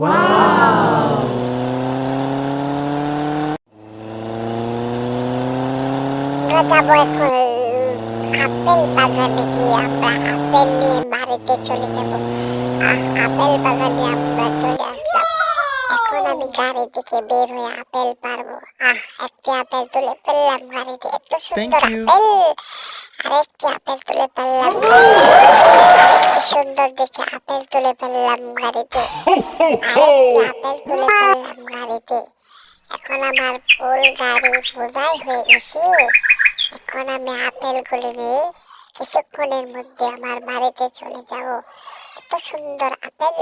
আমরা যাব এখন আপেল বাগানে গিয়ে আমরা আপেল নিয়ে বাড়িতে চলে যাব। আহ আপেল বাগানে আমরা চলে আসলাম। এখন আমি গাড়ি থেকে বের হয়ে আপেল পারব। আহ একটি আপেল তুলে ফেললাম গাড়িতে এত সুন্দর আপেল! আরেকটি আপেল তুলে ফেললাম। সুন্দর দেখে আপেল তুলে ফেললাম গাড়িতে আরেকটি আপেল তুলে ফেললাম গাড়িতে এখন আমার ফুল গাড়ি বোঝাই হয়ে গেছে এখন আমি আপেলগুলো নিয়ে কিছুক্ষণের মধ্যে আমার বাড়িতে চলে যাব। এত সুন্দর আপেল!